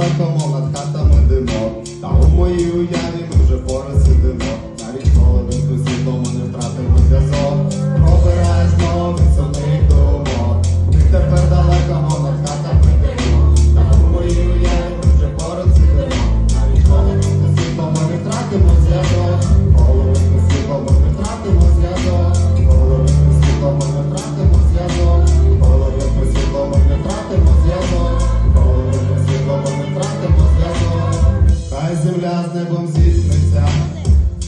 わともが固まも思いをやり Хай земля з небом зіткнеться,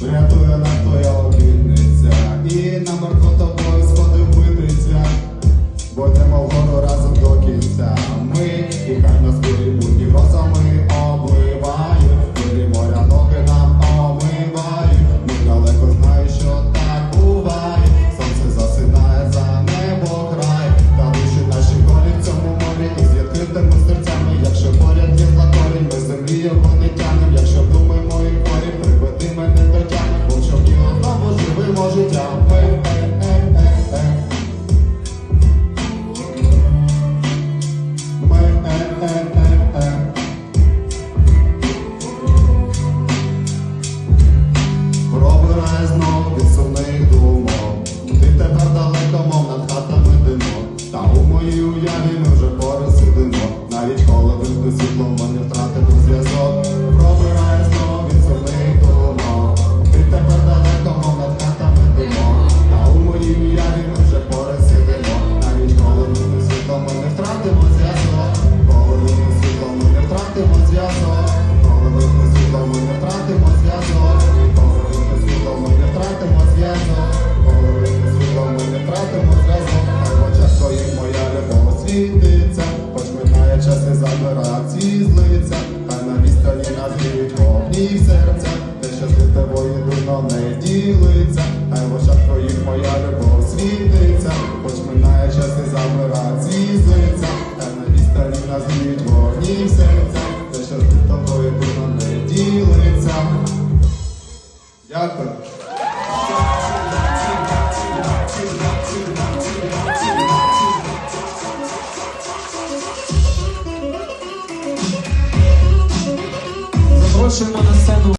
врятує нам твоя обітниця, і на мертво тобою сходи впититься, будемо вгору разом до кінця. Ми і хай нас. down. цілиться, хай в очах твоїх моя любов світиться, хоч минає час і забира зізлиться, хай на відстані нас зміють вогні в серця, те, що з тобою дурно не ділиться. Дякую. Запрошуємо на сцену.